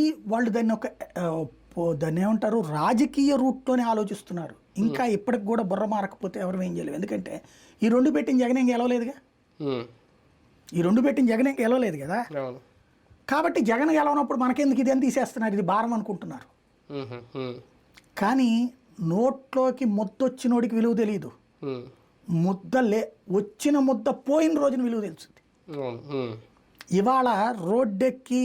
ఈ వాళ్ళు దాన్ని ఒక దాన్ని ఏమంటారు? రాజకీయ రూట్లోనే ఆలోచిస్తున్నారు. ఇంకా ఇప్పటికి కూడా బుర్ర మారకపోతే ఎవరు ఏం చేయలేము ఎందుకంటే ఈ రెండు పెట్టిన జగన్ ఏం గెలవలేదుగా. ఈ రెండు పెట్టిన జగన్ ఏం గెలవలేదు కదా. కాబట్టి జగన్ గెలవనప్పుడు మనకెందుకు ఇది అని తీసేస్తున్నారు? ఇది భారం అనుకుంటున్నారు. కానీ నోట్లోకి ముద్దొచ్చినోడికి విలువ తెలియదు ముద్ద లే వచ్చిన ముద్ద పోయిన రోజున విలువ తెలుస్తుంది. ఇవాళ రోడ్డెక్కి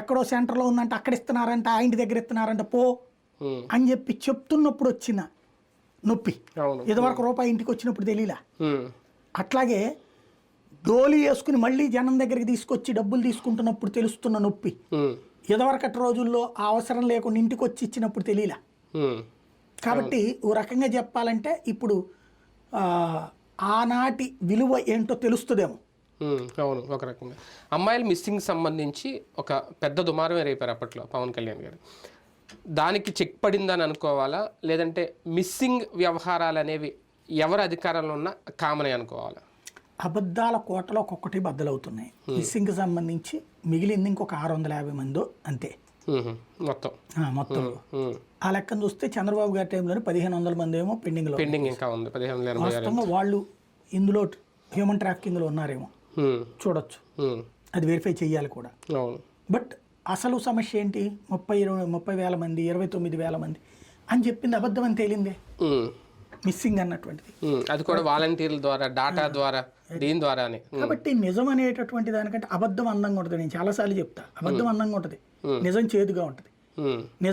ఎక్కడో సెంటర్లో ఉందంటే అక్కడ ఇస్తున్నారంట ఆ ఇంటి దగ్గర ఇస్తున్నారంట పో అని చెప్పి చెప్తున్నప్పుడు వచ్చిన నొప్పి. ఇదివరకు రూపాయి ఇంటికి వచ్చినప్పుడు తెలియలా అట్లాగే డోలి వేసుకుని మళ్ళీ జనం దగ్గరికి తీసుకొచ్చి డబ్బులు తీసుకుంటున్నప్పుడు తెలుస్తున్న నొప్పి. ఇదివరకటి రోజుల్లో ఆ అవసరం లేకుండా ఇంటికి వచ్చి ఇచ్చినప్పుడు తెలియలా కాబట్టి ఓ రకంగా చెప్పాలంటే ఇప్పుడు ఆనాటి విలువ ఏంటో తెలుస్తుందేమో. అవును ఒక రకంగా. అమ్మాయిల మిస్సింగ్ సంబంధించి ఒక పెద్ద దుమారమే రేపారు అప్పట్లో పవన్ కళ్యాణ్ గారు. దానికి చెక్ పడిందని అనుకోవాలా? లేదంటే మిస్సింగ్ వ్యవహారాలు అనేవి ఎవరు అధికారంలో ఉన్నా కామనే అనుకోవాలా? అబద్ధాల కోటలో ఒక్కొక్కటి బద్దలవుతున్నాయి. మిస్సింగ్కి సంబంధించి మిగిలింది ఇంకొక ఆరు వందల యాభై మందో అంతే. మొత్తం. మొత్తం. ఆ లెక్కను చూస్తే చంద్రబాబు గారి టైంలోనే పదిహేను వందల మంది ఏమో పెండింగ్లో పెండింగ్ ఇంకా ఉంది పదిహేను వాళ్ళు ఇందులో హ్యూమన్ ట్రాఫికింగ్లో ఉన్నారేమో. చూడొచ్చు. అది వెరిఫై చేయాలి కూడా. బట్ అసలు సమస్య ఏంటి? ముప్పై ఇరవై ముప్పై వేల మంది ఇరవై తొమ్మిది వేల మంది అని చెప్పింది అబద్ధం అని తేలిందే? మిస్సింగ్ అన్నటువంటిది. అది కూడా వాలంటీర్ల ద్వారా డాటా ద్వారా దీని ద్వారానే. కాబట్టి నిజం అనేటటువంటి దానికంటే అబద్ధం అందంగా ఉంటుంది. నేను చాలాసార్లు చెప్తా. అబద్ధం అందంగా ఉంటుంది. నిజం చేదుగా ఉంటుంది.